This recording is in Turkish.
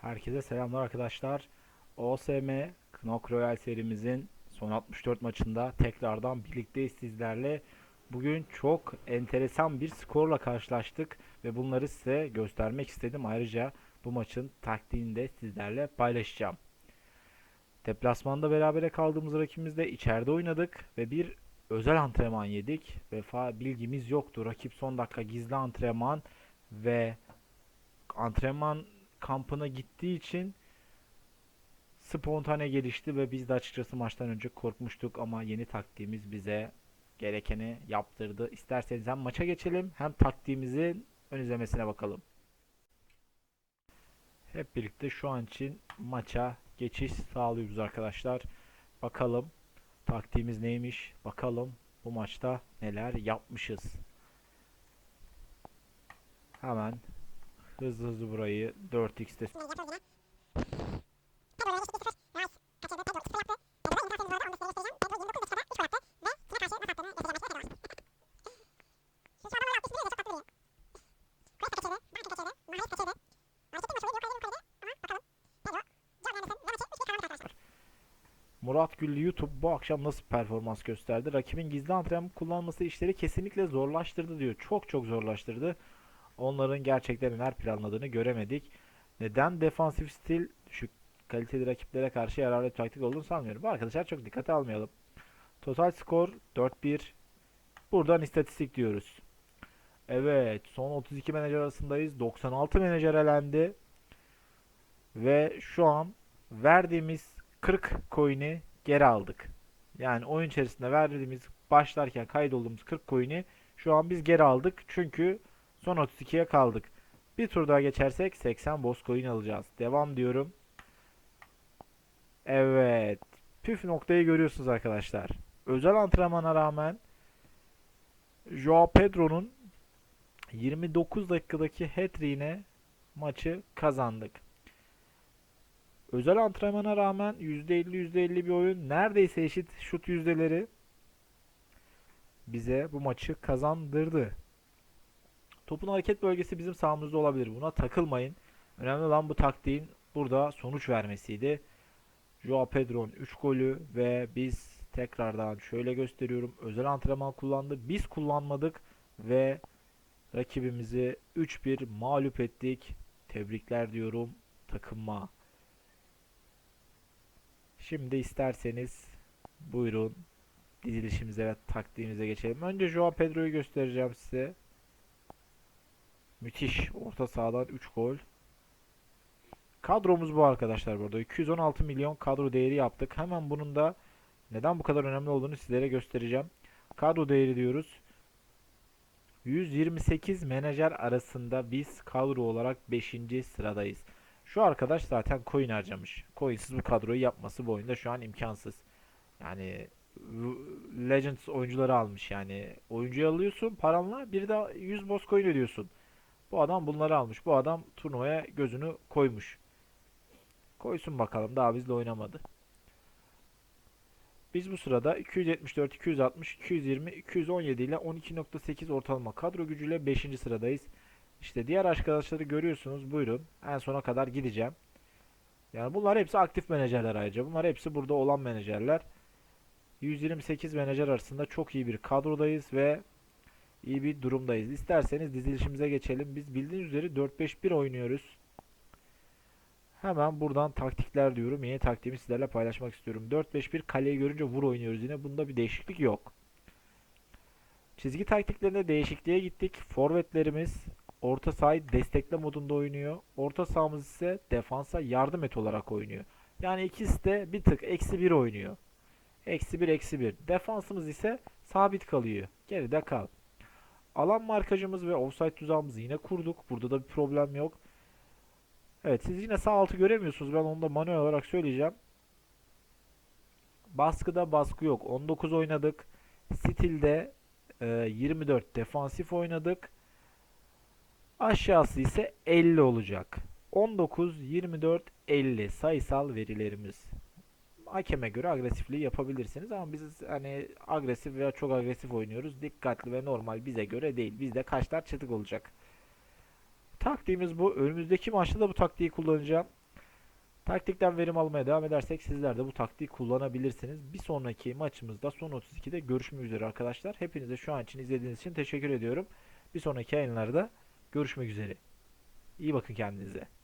Herkese selamlar arkadaşlar. OSM Knock Royal serimizin son 64 maçında tekrardan birlikteyiz sizlerle. Bugün çok enteresan bir skorla karşılaştık ve bunları size göstermek istedim. Ayrıca bu maçın taktiğini de sizlerle paylaşacağım. Deplasmanda berabere kaldığımız rakibimizle içeride oynadık ve bir özel antrenman yedik. Vefa bilgimiz yoktu. Rakip son dakika gizli antrenman ve antrenman kampına gittiği için spontane gelişti ve biz de açıkçası maçtan önce korkmuştuk ama yeni taktiğimiz bize gerekeni yaptırdı. İsterseniz hem maça geçelim hem taktiğimizin ön izlemesine bakalım. Hep birlikte şu an için maça geçiş sağlıyoruz arkadaşlar. Bakalım taktiğimiz neymiş? Bakalım bu maçta neler yapmışız. Hemen hızlı hızlı burayı. 4x'te Murat Güllü YouTube bu akşam nasıl performans gösterdi? Rakibin gizli antrenman kullanması işleri kesinlikle zorlaştırdı diyor. Çok çok zorlaştırdı. Onların gerçekten neler planladığını göremedik. Neden defansif stil düşük kaliteli rakiplere karşı yararlı bir taktik olduğunu sanmıyorum. Bu arkadaşlar çok dikkate almayalım. Total skor 4-1. Buradan istatistik diyoruz. Evet, son 32 menajer arasındayız. 96 menajer elendi. Ve şu an verdiğimiz 40 coin'i geri aldık. Yani oyun içerisinde verdiğimiz başlarken kaydolduğumuz 40 coin'i şu an biz geri aldık. Çünkü son 32'ye kaldık. Bir tur daha geçersek 80 boss coin alacağız. Devam diyorum. Evet. Püf noktayı görüyorsunuz arkadaşlar. Özel antrenmana rağmen Joao Pedro'nun 29 dakikadaki hat-trick'ine maçı kazandık. Özel antrenmana rağmen %50 %50 bir oyun neredeyse eşit şut yüzdeleri bize bu maçı kazandırdı. Topun hareket bölgesi bizim sahamızda olabilir. Buna takılmayın. Önemli olan bu taktiğin burada sonuç vermesiydi. Joao Pedro'nun 3 golü ve biz tekrardan şöyle gösteriyorum. Özel antrenman kullandı. Biz kullanmadık ve rakibimizi 3-1 mağlup ettik. Tebrikler diyorum takıma. Şimdi isterseniz buyurun dizilişimize ve taktiğimize geçelim. Önce Joao Pedro'yu göstereceğim size. Müthiş. Orta sahadan 3 gol. Kadromuz bu arkadaşlar burada. 216 milyon kadro değeri yaptık. Hemen bunun da neden bu kadar önemli olduğunu sizlere göstereceğim. Kadro değeri diyoruz. 128 menajer arasında biz kadro olarak 5. sıradayız. Şu arkadaş zaten coin harcamış. Coinsiz bu kadroyu yapması bu oyunda şu an imkansız. Yani Legends oyuncuları almış yani. Oyuncuyu alıyorsun paranla bir de 100 boss coin ödüyorsun. Bu adam bunları almış. Bu adam turnuvaya gözünü koymuş. Koysun bakalım. Daha bizle oynamadı. Biz bu sırada 274, 260, 220, 217 ile 12.8 ortalama kadro gücüyle 5. sıradayız. İşte diğer arkadaşları görüyorsunuz. Buyurun. En sona kadar gideceğim. Yani bunlar hepsi aktif menajerler ayrıca. Bunlar hepsi burada olan menajerler. 128 menajer arasında çok iyi bir kadrodayız ve iyi bir durumdayız. İsterseniz dizilişimize geçelim. Biz bildiğiniz üzere 4-5-1 oynuyoruz. Hemen buradan taktikler diyorum. Yeni taktiğimi sizlerle paylaşmak istiyorum. 4-5-1 kaleyi görünce vur oynuyoruz yine. Bunda bir değişiklik yok. Çizgi taktiklerinde değişikliğe gittik. Forvetlerimiz orta sahayı destekle modunda oynuyor. Orta sahamız ise defansa yardım et olarak oynuyor. Yani ikisi de bir tık eksi 1 oynuyor. Eksi 1 eksi 1. Defansımız ise sabit kalıyor. Geride kal. Alan markajımız ve offside tuzağımızı yine kurduk. Burada da bir problem yok. Evet siz yine sağ altı göremiyorsunuz. Ben onu da manuel olarak söyleyeceğim. Baskıda baskı yok. 19 oynadık. Stilde e, 24 defansif oynadık. Aşağısı ise 50 olacak. 19, 24, 50 sayısal verilerimiz. Hakeme göre agresifliği yapabilirsiniz ama biz hani agresif veya çok agresif oynuyoruz. Dikkatli ve normal bize göre değil. Bizde kaçlar çatık olacak. Taktiğimiz bu. Önümüzdeki maçta da bu taktiği kullanacağım. Taktikten verim almaya devam edersek sizler de bu taktiği kullanabilirsiniz. Bir sonraki maçımızda son 32'de görüşmek üzere arkadaşlar. Hepinize şu an için izlediğiniz için teşekkür ediyorum. Bir sonraki yayınlarda görüşmek üzere. İyi bakın kendinize.